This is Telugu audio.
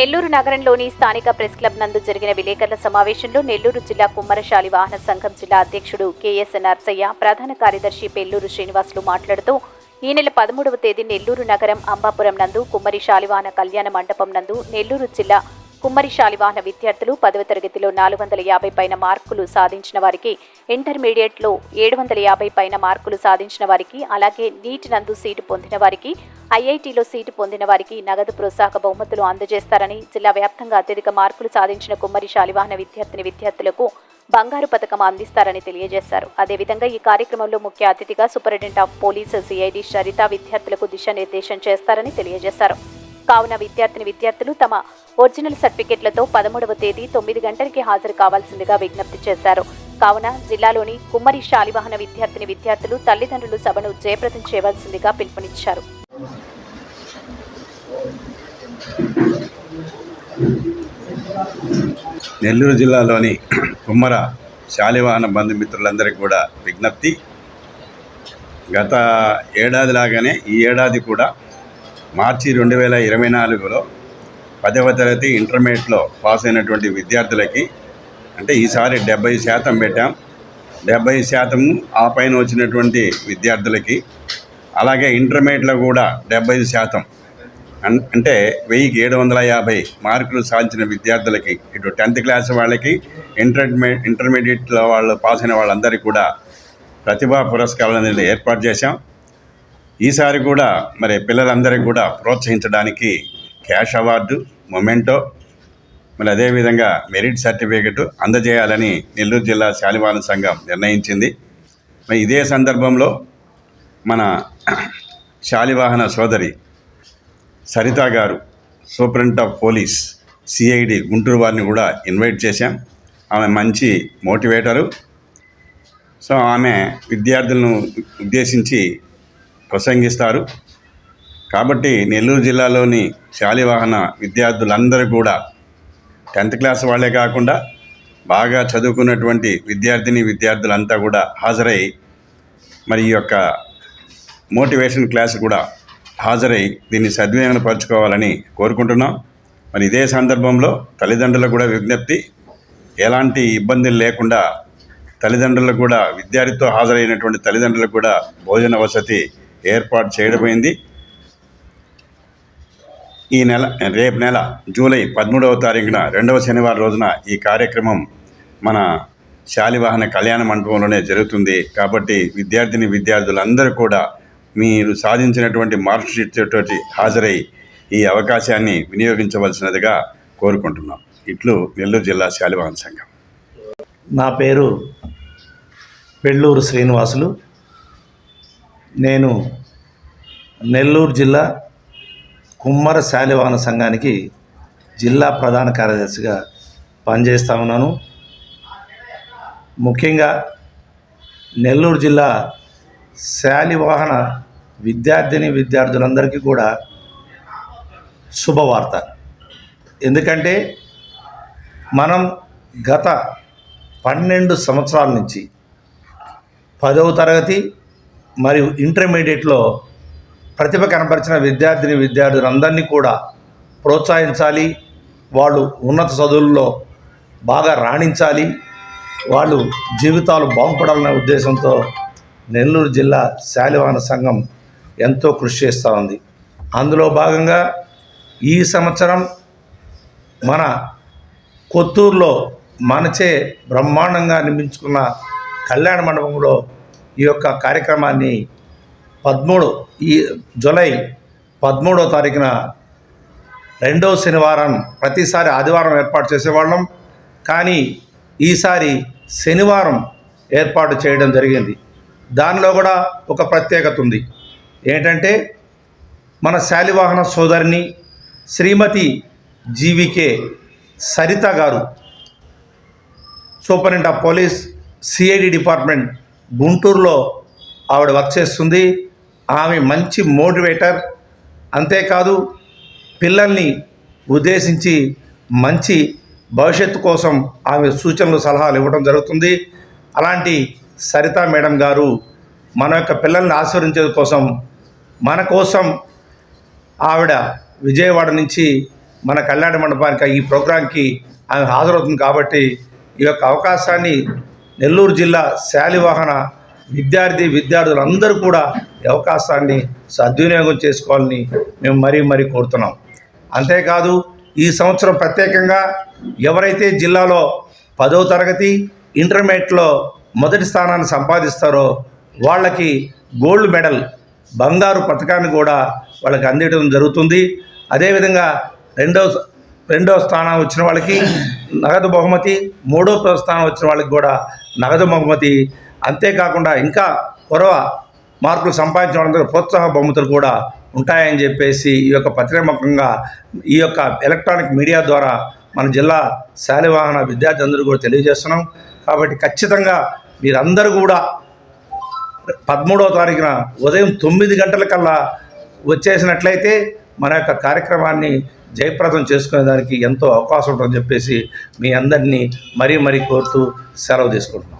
నెల్లూరు నగరంలోని స్థానిక ప్రెస్ క్లబ్ నందు జరిగిన విలేకరుల సమావేశంలో నెల్లూరు జిల్లా కుమ్మరశాలి వాహన సంఘం జిల్లా అధ్యక్షుడు కెఎస్ నర్సయ్య ప్రధాన కార్యదర్శి పెల్లూరు శ్రీనివాసులు మాట్లాడుతూ ఈ నెల పదమూడవ తేదీ నెల్లూరు నగరం అంబాపురం నందు కుమ్మరి శాలివాహన కళ్యాణ మండపం నందు నెల్లూరు జిల్లా కుమ్మరి శాలివాహన విద్యార్థులు పదవ తరగతిలో నాలుగు వందల యాభై పైన మార్కులు సాధించిన వారికి ఇంటర్మీడియట్లో ఏడు వందల యాభై పైన మార్కులు సాధించిన వారికి అలాగే నీట్ నందు సీటు పొందిన వారికి ఐఐటిలో సీటు పొందిన వారికి నగదు ప్రోత్సాహక బహుమతులు అందజేస్తారని జిల్లా వ్యాప్తంగా అత్యధిక మార్కులు సాధించిన కుమ్మరి శాలివాహన విద్యార్థిని విద్యార్థులకు బంగారు పథకం అందిస్తారని తెలియజేశారు. అదేవిధంగా ఈ కార్యక్రమంలో ముఖ్య అతిథిగా superintendent of police CID Saritha విద్యార్థులకు దిశానిర్దేశం చేస్తారని తెలియజేశారు. కావున విద్యార్థిని విద్యార్థులు తమ ఒరిజినల్ సర్టిఫికెట్లతో పదమూడవ తేదీ తొమ్మిది గంటలకి హాజరు కావాల్సిందిగా విజ్ఞప్తి చేశారు. కావున జిల్లాలోని కుమ్మరి శాలివాహన విద్యార్థిని విద్యార్థులు తల్లిదండ్రులు సభను జయప్రదం చేయవలసిందిగా పిలుపునిచ్చారు. నెల్లూరు జిల్లాలోని కుమ్మర శాలివాహన బంధుమిత్రులందరికీ కూడా విజ్ఞప్తి. గత ఏడాది లాగానే ఈ ఏడాది కూడా మార్చి రెండు వేల ఇరవై నాలుగులో పదవ తరగతి ఇంటర్మీడియట్లో పాస్ అయినటువంటి విద్యార్థులకి అంటే ఈసారి డెబ్బై శాతం పెట్టాం. డెబ్బై శాతం ఆ పైన వచ్చినటువంటి విద్యార్థులకి అలాగే ఇంటర్మీడియట్లో కూడా డెబ్బై శాతం. అన్- అంటే వెయ్యికి ఏడు వందల యాభై మార్కులు సాధించిన విద్యార్థులకి ఇటు టెన్త్ క్లాస్ వాళ్ళకి ఇంటర్మీ ఇంటర్మీడియట్లో వాళ్ళు పాస్ అయిన వాళ్ళందరికీ కూడా ప్రతిభా పురస్కారాలు అనేది ఏర్పాటు చేశాం. ఈసారి కూడా మరి పిల్లలందరికీ కూడా ప్రోత్సహించడానికి క్యాష్ అవార్డు మొమెంటో మళ్ళీ అదేవిధంగా మెరిట్ సర్టిఫికెట్ అందజేయాలని నెల్లూరు జిల్లా శాలివాన సంఘం నిర్ణయించింది. మరి ఇదే సందర్భంలో మన శాలివాహన సోదరి సరిత గారు superintendent of police CID Guntur వారిని కూడా ఇన్వైట్ చేశాం. ఆమె మంచి మోటివేటరు. సో ఆమె విద్యార్థులను ఉద్దేశించి ప్రసంగిస్తారు. కాబట్టి నెల్లూరు జిల్లాలోని శాలివాహన విద్యార్థులందరూ కూడా టెన్త్ క్లాస్ వాళ్ళే కాకుండా బాగా చదువుకున్నటువంటి విద్యార్థిని విద్యార్థులంతా కూడా హాజరై మరి ఈ యొక్క మోటివేషన్ క్లాస్ కూడా హాజరై దీన్ని సద్వినియోగపరచుకోవాలని కోరుకుంటున్నాం. మరి ఇదే సందర్భంలో తల్లిదండ్రులకు కూడా విజ్ఞప్తి ఎలాంటి ఇబ్బందులు లేకుండా తల్లిదండ్రులకు కూడా విద్యార్థితో హాజరైనటువంటి తల్లిదండ్రులకు కూడా భోజన వసతి ఏర్పాటు చేయడమైంది ఈ నెల రేపు నెల జూలై పదమూడవ తారీఖున రెండవ శనివారం రోజున ఈ కార్యక్రమం మన శాలివాహన కళ్యాణ మండపంలోనే జరుగుతుంది. కాబట్టి విద్యార్థిని విద్యార్థులందరూ కూడా మీరు సాధించినటువంటి మార్క్ షీట్ హాజరై ఈ అవకాశాన్ని వినియోగించవలసినదిగా కోరుకుంటున్నాం. ఇట్లు నెల్లూరు జిల్లా శాలివాహన సంఘం. నా పేరు పెళ్ళూరు శ్రీనివాసులు. నేను నెల్లూరు జిల్లా కుమ్మర శాలివాహన సంఘానికి జిల్లా ప్రధాన కార్యదర్శిగా పనిచేస్తూ ఉన్నాను. ముఖ్యంగా నెల్లూరు జిల్లా శాలివాహన విద్యార్థిని విద్యార్థులందరికీ కూడా శుభవార్త. ఎందుకంటే మనం గత పన్నెండు సంవత్సరాల నుంచి పదవ తరగతి మరియు ఇంటర్మీడియట్లో ప్రతిభ కనపరిచిన విద్యార్థిని విద్యార్థులందరినీ కూడా ప్రోత్సహించాలి. వాళ్ళు ఉన్నత చదువుల్లో బాగా రాణించాలి. వాళ్ళు జీవితాలు బాగుపడాలనే ఉద్దేశంతో నెల్లూరు జిల్లా శాలివాన సంఘం ఎంతో కృషి చేస్తూ ఉంది. అందులో భాగంగా ఈ సంవత్సరం మన కొత్తూరులో మనచే బ్రహ్మాండంగా నిర్మించుకున్న కళ్యాణ మండపంలో ఈ యొక్క కార్యక్రమాన్ని పదమూడు ఈ జూలై పదమూడవ తారీఖున రెండవ శనివారం ప్రతిసారి ఆదివారం ఏర్పాటు చేసేవాళ్ళం. కానీ ఈసారి శనివారం ఏర్పాటు చేయడం జరిగింది. దానిలో కూడా ఒక ప్రత్యేకత ఉంది. ఏంటంటే మన Shalivahana సోదరిని Shrimati GVK Saritha garu superintendent of police CID department గుంటూరులో ఆవిడ వర్క్ చేస్తుంది. ఆమె మంచి మోటివేటర్. అంతేకాదు పిల్లల్ని ఉద్దేశించి మంచి భవిష్యత్తు కోసం ఆమె సూచనలు సలహాలు ఇవ్వడం జరుగుతుంది. అలాంటి సరిత మేడం గారు మన యొక్క పిల్లల్ని ఆశీర్వించేది కోసం మన కోసం ఆవిడ విజయవాడ నుంచి మన కళ్యాణ మండపానికి ఈ ప్రోగ్రాంకి ఆమె హాజరవుతుంది కాబట్టి ఈ యొక్క అవకాశాన్ని నెల్లూరు జిల్లా శాలివాహన విద్యార్థి విద్యార్థులందరూ కూడా అవకాశాన్ని సద్వినియోగం చేసుకోవాలని మేము మరీ మరీ కోరుతున్నాం. అంతేకాదు ఈ సంవత్సరం ప్రత్యేకంగా ఎవరైతే జిల్లాలో పదో తరగతి ఇంటర్మీడియట్లో మొదటి స్థానాన్ని సంపాదిస్తారో వాళ్ళకి గోల్డ్ మెడల్ బంగారు పథకాన్ని కూడా వాళ్ళకి అందించడం జరుగుతుంది. అదేవిధంగా రెండో రెండో స్థానం వచ్చిన వాళ్ళకి నగదు బహుమతి మూడో స్థానం వచ్చిన వాళ్ళకి కూడా నగదు బహుమతి. అంతేకాకుండా ఇంకా కొరవ మార్కులు సంపాదించడంతో ప్రోత్సాహ బహుమతులు కూడా ఉంటాయని చెప్పేసి ఈ యొక్క పత్రిమకంగా ఈ యొక్క ఎలక్ట్రానిక్ మీడియా ద్వారా మన జిల్లా శాలివాహన విద్యార్థి అందరూ కూడా తెలియజేస్తున్నాం. కాబట్టి ఖచ్చితంగా మీరందరూ కూడా పదమూడవ తారీఖున ఉదయం తొమ్మిది గంటల కల్లా వచ్చేసినట్లయితే మన యొక్క కార్యక్రమాన్ని జయప్రదం చేసుకునేదానికి ఎంతో అవకాశం ఉంటుందని చెప్పేసి మీ అందరినీ మరీ మరీ కోరుతూ సెలవు తీసుకుంటున్నాం.